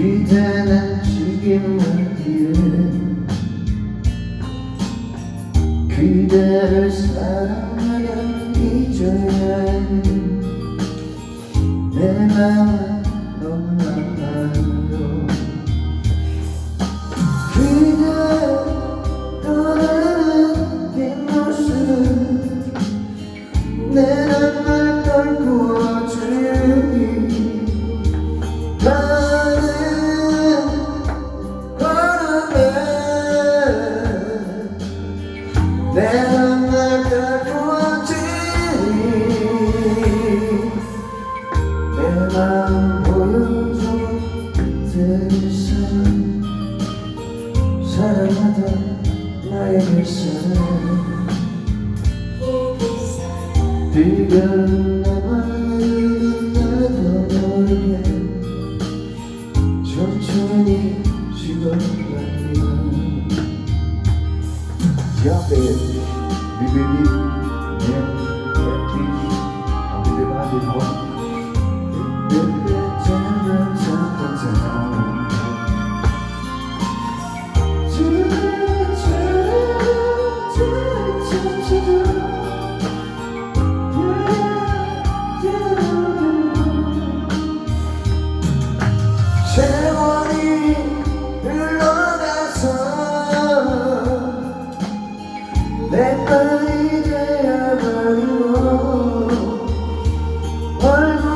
귀단한 지금은 뒤에 그대를 사랑하여 잊어야 하는 내 맘은 너무나 내 마음 보여줘 그대의 사랑 사랑하다 나에게 사 One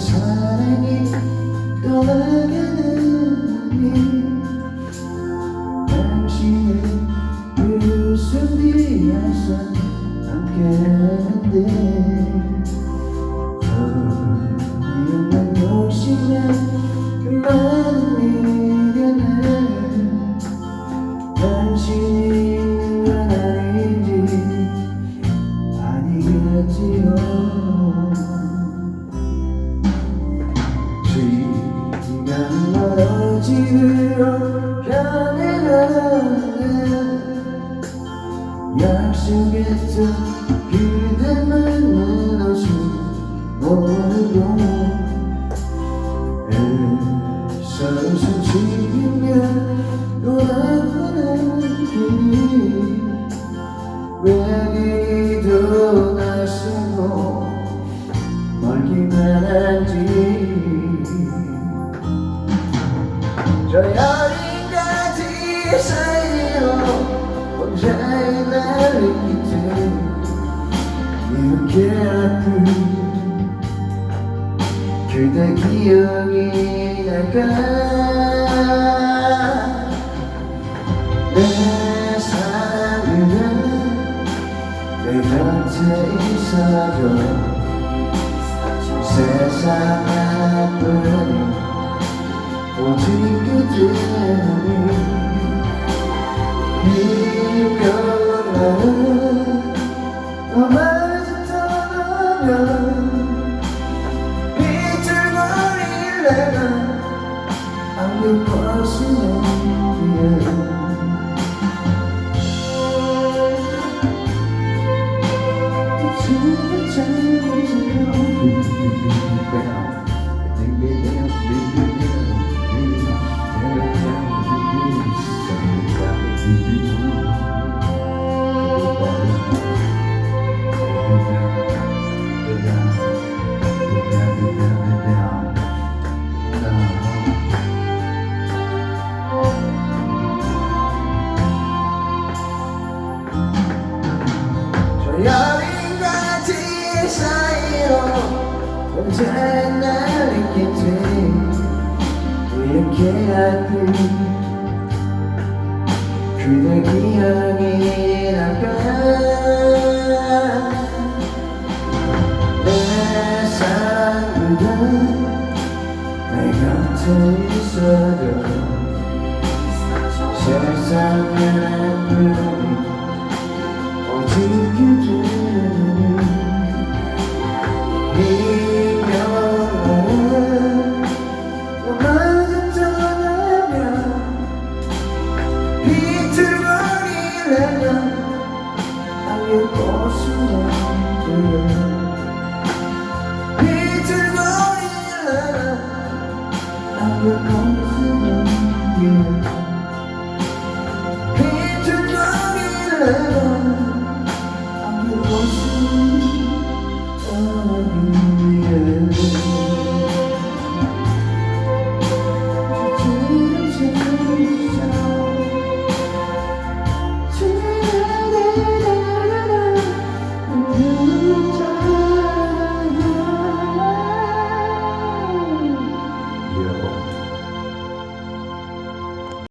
사랑이 떠나가는 이 당신의 웃음 뒤에서 함께하는데 약속했던 그대만은 없이 모르고 애써 숨쉬며 돌아가는 길이 왜 이리도 낯설고 그대 기억이 날까? 내 사랑은 내 곁에 있어줘 세상 하나뿐 오직 그대만이 힘겨운 저 여린 가지 사이로 언제나 있겠지 이렇게 아픈 그대 기억이 날까 내 사랑은 내 곁에 있어도 eu posso não